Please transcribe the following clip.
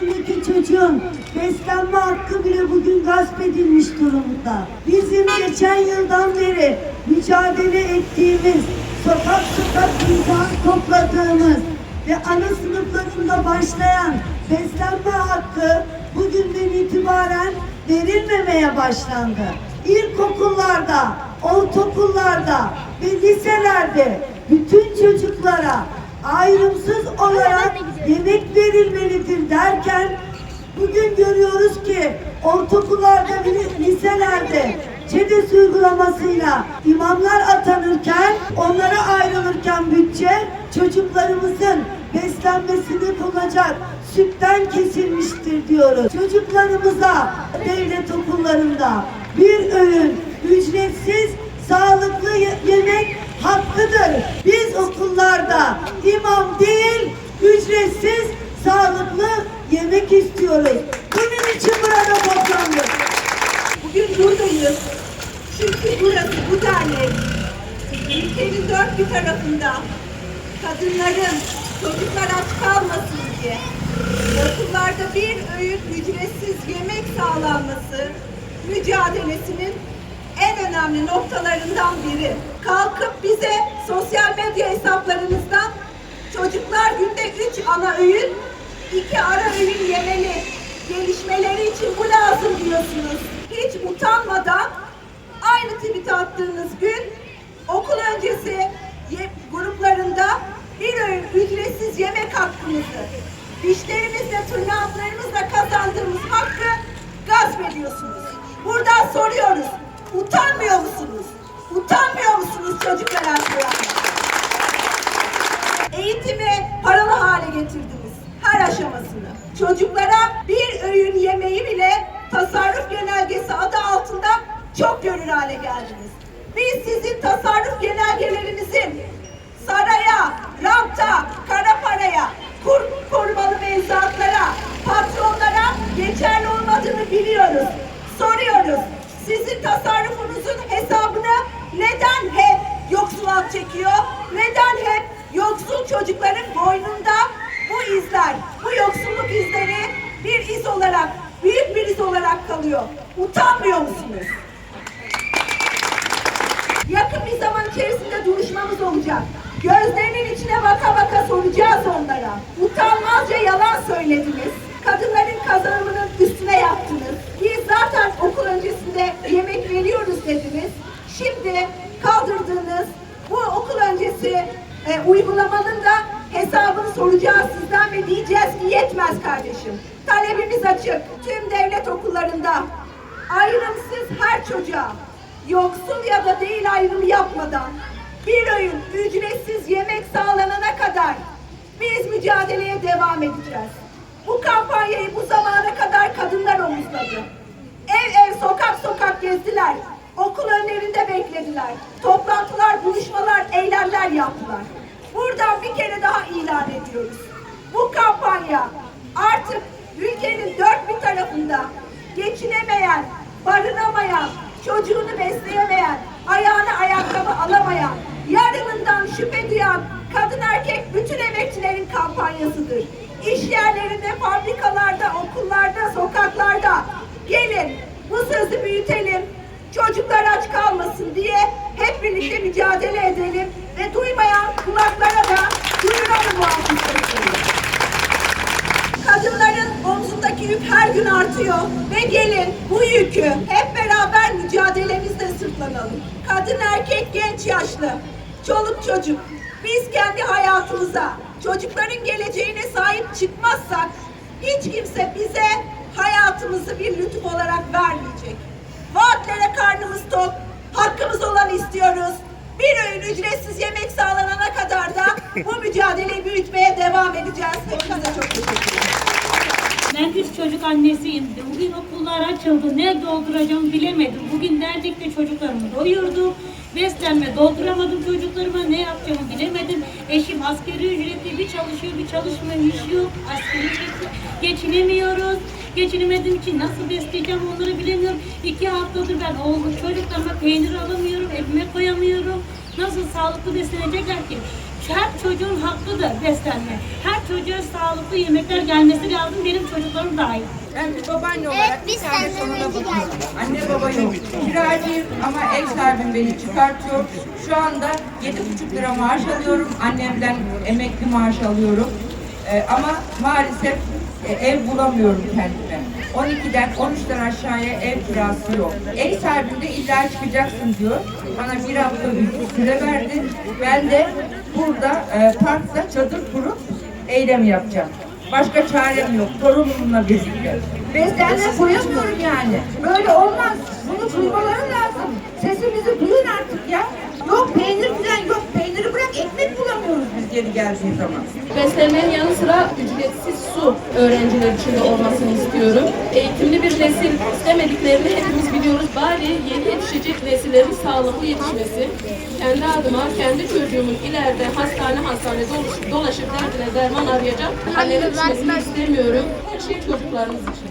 yaşındaki çocuğun beslenme hakkı bile bugün gasp edilmiş durumda. Bizim geçen yıldan beri mücadele ettiğimiz, sokak sokak insan topladığımız ve ana sınıflarında başlayan beslenme hakkı bugünden itibaren verilmemeye başlandı. İlkokullarda, ortaokullarda ve liselerde bütün çocuklara ayrımsız olarak yemek verilmelidir derken bugün görüyoruz ki ortaokullarda ve liselerde ÇEDES uygulamasıyla imamlar atanırken, onlara ayrılırken bütçe çocuklarımızın beslenmesini bulacak sütten kesilmiştir diyoruz. Çocuklarımıza devlet okullarında bir öğün ücretsiz sağlıklı ye- yemek hakkıdır. Biz okullarda imam değil ücretsiz sağlıklı yemek istiyoruz. Bunun için burada toplandık. Bugün buradayız. Çünkü burası bu dernek. Ülkenin dört bir tarafında kadınların çocuklar aç kalmasın diye okullarda bir öğün ücretsiz yemek sağlanması mücadelesinin en önemli noktalarından biri. Kalkıp bize sosyal medya hesaplarınızdan çocuklar günde üç ana öğün, iki ara öğün yemeli gelişmeleri için bu lazım diyorsunuz. Hiç utanmadan aynı tweet attığınız gün okul öncesi gruplarında bir öğün ücretsiz yemek hakkımızı dişlerimizle, tırnaklarımızla kazandığımız hakkı gasp ediyorsunuz. Buradan soruyoruz. Utanmıyor musunuz? Utanmıyor musunuz çocuklar hakkında? Eğitimi paralı hale getirdiniz. Her aşamasını. Çocuklara bir öğün yemeği bile tasarruf genelgesi adı altında çok görür hale geldiniz. Biz sizin tasarruf genelgelerinizin saraya, ranta, kara paraya, kur, korumalı mevzuatlara, patronlara geçerli olmadığını biliyoruz. Soruyoruz. Sizin tasarrufunuzun hesabını neden hep yoksul halk çekiyor? Neden hep yoksul çocukların boynunda bu izler, bu yoksulluk izleri bir iz olarak, büyük bir iz olarak kalıyor. Utanmıyor musunuz? Yakın bir zaman içerisinde duruşmamız olacak. Gözlerinin içine baka baka soracağız onlara. Utanmazca yalan söylediniz. Kadınların kazanımının üstüne yattınız. Biz zaten okul öncesinde yemek veriyoruz dediniz. Şimdi kaldırdığınız bu okul öncesi e, uygulamanın da hesabını soracağız sizden ve diyeceğiz ki yetmez kardeşim. Talebimiz açık. Tüm devlet okullarında ayrımsız her çocuğa yoksul ya da değil ayrımı yapmadan bir öğün ücretsiz yemek sağlanana kadar biz mücadeleye devam edeceğiz. Bu kampanyayı bu zamana kadar kadınlar omuzladı. Ev ev sokak sokak gezdiler. Okul önlerinde beklediler. Toplantılar, buluşmalar, eylemler yaptılar. Buradan bir kere daha ilan ediyoruz. Bu kampanya artık ülkenin dört bir tarafında geçinemeyen, barınamayan, çocuğunu besleyemeyen, ayağına ayakkabı alamayan, yarınından şüphe duyan kadın erkek bütün emekçilerin kampanyasıdır. İş yerlerinde, fabrikalarda, okullarda, sokaklarda gelin bu sözü büyütelim. Çocuklar aç kalmasın diye hep birlikte mücadele edelim ve duymayan kulaklara da duyuralım bu alkışları. Kadınların omzundaki yük her gün artıyor ve gelin bu yükü hep beraber mücadelemizle sırtlanalım. Kadın, erkek, genç, yaşlı, çoluk çocuk biz kendi hayatımıza, çocukların geleceğine sahip çıkmazsak hiç kimse bize hayatımızı bir lütuf olarak vermeyecek. Vaatlere karnımız tok, hakkımız olan istiyoruz. Bir öğün ücretsiz yemek sağlanana kadar da bu mücadeleyi büyütmeye devam edeceğiz. Hepinize çok teşekkür ederim. Ben üç çocuk annesiyim. Bugün okullar açıldı. Ne dolduracağımı bilemedim. Bugün derdikle çocuklarımı doyurdum. Beslenme dolduramadım çocuklarıma. Ne yapacağımı bilemedim. Eşim askeri ücretli bir çalışıyor bir çalışmıyor. Hiç yok. Askeri ücretli. Geçinemiyoruz. Geçinemediğim için nasıl besleyeceğim onları bilemiyorum. İki haftadır ben oğlum çocuklarıma peynir alamıyorum. Ekmek koyamıyorum. Nasıl sağlıklı beslenecekler ki? her çocuğun hakkıdır beslenme. Her çocuğa sağlıklı yemekler gelmesi lazım. Benim çocuklarım dahil. Ben bir babaanne olarak Evet, bir tane önce bakıyorum. Anne baba yok. Kiracıyım ama ev sahibim beni çıkartıyor. Şu anda 7,5 lira maaş alıyorum. Annemden emekli maaş alıyorum. Ee, ama maalesef e, ev bulamıyorum kendime. 12'den 13'ten aşağıya ev kirası yok. Ev sahibim de illa çıkacaksın diyor. Bana bir hafta bir süre verdi. Ben de burada e, parkta çadır kurup eylem yapacağım. Başka çarem yok. Torunumla birlikte. Beslenme koyamıyorum yani. Böyle olmaz. Bunu duymaları lazım. Sesimizi duyun artık ya. Yok peynir falan yok. Peyniri bırak bulamıyoruz biz geri geldiği zaman. Beslenmenin yanı sıra ücretsiz su öğrenciler için de olmasını istiyorum. Eğitimli bir nesil istemediklerini hepimiz biliyoruz. Bari yeni yetişecek nesillerin sağlıklı yetişmesi. Kendi adıma, kendi çocuğumun ileride hastane hastane dolaşıp, dolaşıp derdine derman arayacak hallere düşmesini istemiyorum. Her şey çocuklarımız için.